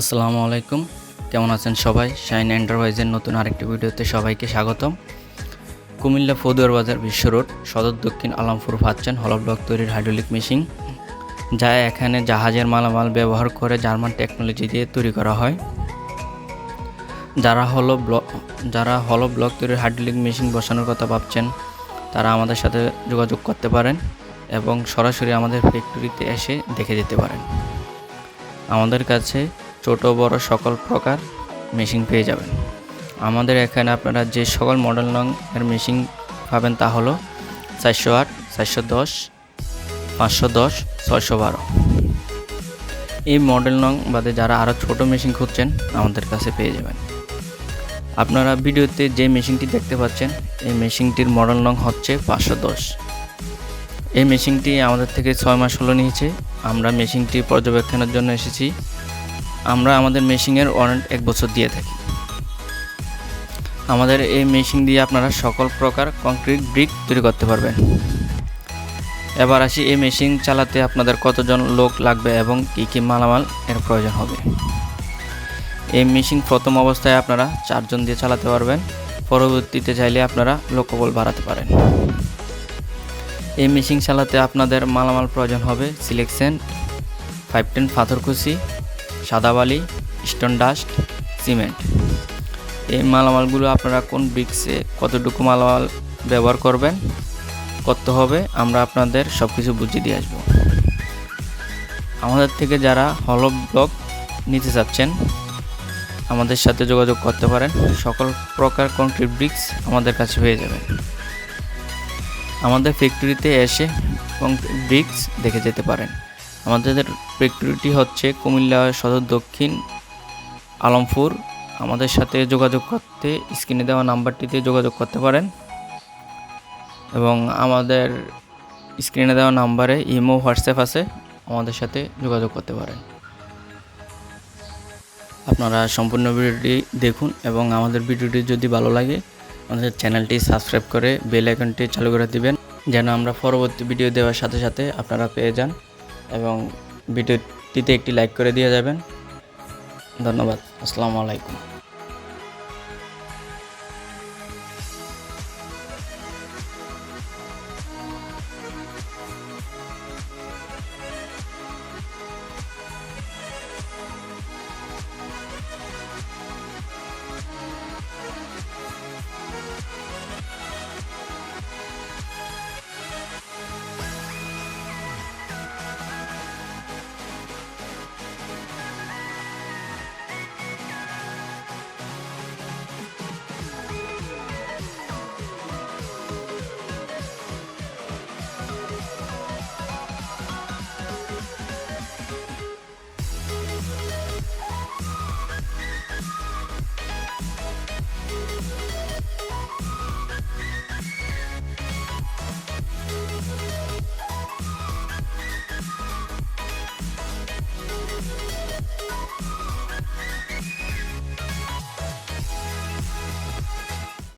আসসালামু আলাইকুম। কেমন আছেন সবাই? শাইন এন্টারপ্রাইজের নতুন আরেকটি ভিডিওতে সবাইকে স্বাগতম। কুমিল্লা ফদুয়ার বাজার বিশ্ব রোড, সদর দক্ষিণ আলমপুর পাচ্ছেন হল ব্লক তৈরির হাইড্রোলিক মেশিন যা এখানে জাহাজের মালামাল ব্যবহার করে জার্মান টেকনোলজি দিয়ে তৈরি করা হয়। যারা হলো ব্লক যারা হলো ব্লক তৈরির হাইড্রোলিক মেশিন বসানোর কথা ভাবছেন, তারা আমাদের সাথে যোগাযোগ করতে পারেন এবং সরাসরি আমাদের ফ্যাক্টরিতে এসে দেখে যেতে পারেন। আমাদের কাছে ছোট বড় সকল প্রকার মেশিন পেয়ে যাবেন। আমাদের এখানে আপনারা যে সকল মডেল নং এর মেশিন পাবেন তা হলো চারশো আট, চারশো দশ, পাঁচশো দশ, ছয়শো বারো। এই মডেল নং বাদে যারা আরও ছোট মেশিন খুঁজছেন, আমাদের কাছে পেয়ে যাবেন। আপনারা ভিডিওতে যে মেশিনটি দেখতে পাচ্ছেন, এই মেশিনটির মডেল নং হচ্ছে পাঁচশো দশ। এই মেশিনটি আমাদের থেকে ছয় মাস হলো নিয়েছে। আমরা মেশিনটি পর্যবেক্ষণের জন্য এসেছি। আমরা আমাদের মেশিনের ওয়ারেন্ট এক বছর দিয়ে থাকি। আমাদের এই মেশিন দিয়ে আপনারা সকল প্রকার কংক্রিট ব্রিক তৈরি করতে পারবেন। এবার আসি এই মেশিন চালাতে আপনাদের কতজন লোক লাগবে এবং কী কী মালামাল এর প্রয়োজন হবে। এই মেশিন প্রথম অবস্থায় আপনারা চারজন দিয়ে চালাতে পারবেন। পরবর্তীতে চাইলে আপনারা লোকবল বাড়াতে পারেন। এই মেশিন চালাতে আপনাদের মালামাল প্রয়োজন হবে সিলেকশন ফাইভ টেন পাথরকুচি সাদা বালি স্টোন ডাস্ট, সিমেন্ট। এই মালামালগুলো আপনারা কোন ব্রিক্সে কতটুকু মালামাল ব্যবহার করবেন, করতে হবে, আমরা আপনাদের সব কিছু বুঝিয়ে দিয়ে আসব। আমাদের থেকে যারা হলো ব্লক নিতে চাচ্ছেন, আমাদের সাথে যোগাযোগ করতে পারেন। সকল প্রকার কংক্রিট ব্রিক্স আমাদের কাছে পেয়ে যাবেন আমাদের ফ্যাক্টরিতে এসে কংক্রিট ব্রিক্স দেখে যেতে পারেন। আমাদের ফ্যাক্টরিটি হচ্ছে কুমিল্লা সদর দক্ষিণ, আলমপুর। আমাদের সাথে যোগাযোগ করতে স্ক্রিনে দেওয়া নাম্বারটিতে যোগাযোগ করতে পারেন। এবং আমাদের স্ক্রিনে দেওয়া নাম্বারে ইমো, হোয়াটসঅ্যাপ আছে, আমাদের সাথে যোগাযোগ করতে পারেন। আপনারা সম্পূর্ণ ভিডিওটি দেখুন এবং আমাদের ভিডিওটি যদি ভালো লাগে, আমাদের চ্যানেলটি সাবস্ক্রাইব করে বেল আইকনটি চালু করে দিবেন, যেন আমরা পরবর্তী ভিডিও দেওয়ার সাথে সাথে আপনারা পেয়ে যান। এবং ভিডিওটিতে একটি লাইক করে দিয়ে যাবেন। ধন্যবাদ। আসসালামু আলাইকুম।